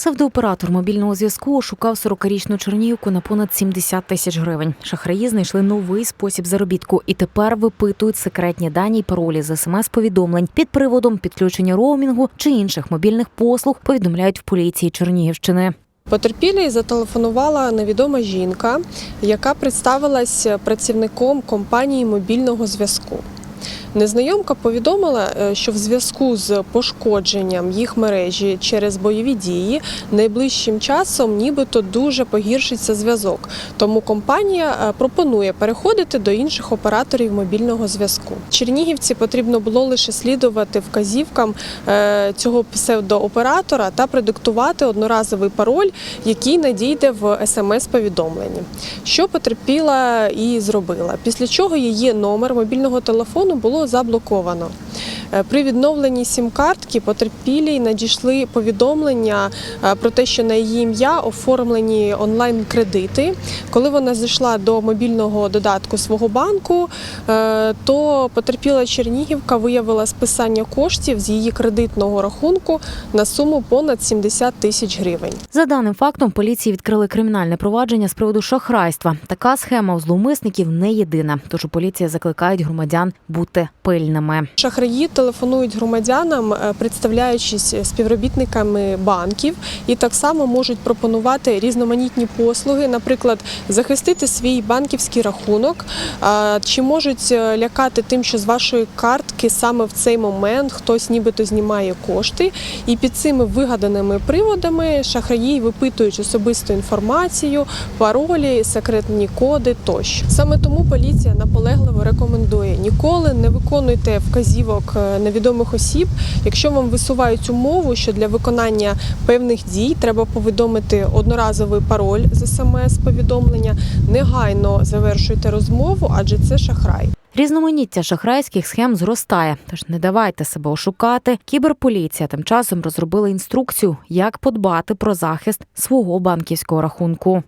Псевдооператор мобільного зв'язку шукав 40-річну Чернігівку на понад 70 тисяч гривень. Шахраї знайшли новий спосіб заробітку і тепер випитують секретні дані й паролі з смс-повідомлень під приводом підключення роумінгу чи інших мобільних послуг. Повідомляють в поліції Чернігівщини. Потерпілій зателефонувала невідома жінка, яка представилась працівником компанії мобільного зв'язку. Незнайомка повідомила, е, що в зв'язку з пошкодженням їх мережі через бойові дії найближчим часом нібито дуже погіршиться зв'язок. Тому компанія е, пропонує переходити до інших операторів мобільного зв'язку. Чернігівці потрібно було лише слідувати вказівкам е, цього псевдооператора та продиктувати одноразовий пароль, який надійде в смс-повідомленні. Що потерпіла і зробила. Після чого її номер мобільного телефону було заблоковано. Е, При відновленні сім-картки потерпілій надійшли повідомлення е, про те, що на її ім'я оформлені онлайн-кредити. Коли вона зайшла до мобільного додатку свого банку, е, то потерпіла Чернігівка виявила списання коштів з її кредитного рахунку на суму понад 70 тисяч гривень. За даним фактом, поліції відкрили кримінальне провадження з приводу шахрайства. Така схема у зловмисників не єдина. Тож у поліції закликають громадян бути пильними. Шахраї телефонують громадянам, е, представляючись співробітниками банків, і так само можуть пропонувати різноманітні послуги, наприклад, захистити свій банківський рахунок, чи можуть е, лякати тим, що з вашої картки саме в цей момент хтось нібито знімає кошти, і під цими вигаданими приводами шахраї випитують особисту інформацію, паролі, секретні коди тощо. Саме тому поліція наполегливо рекомендує ніколи не виконуйте вказівок е, невідомих осіб. Якщо вам висувають умову, що для виконання певних дій треба повідомити одноразовий пароль з смс-повідомлення, негайно завершуйте розмову, адже це шахрай. Різноманіття шахрайських схем зростає, тож не давайте себе ошукати. Кіберполіція тим часом розробила інструкцію, як подбати про захист свого банківського рахунку.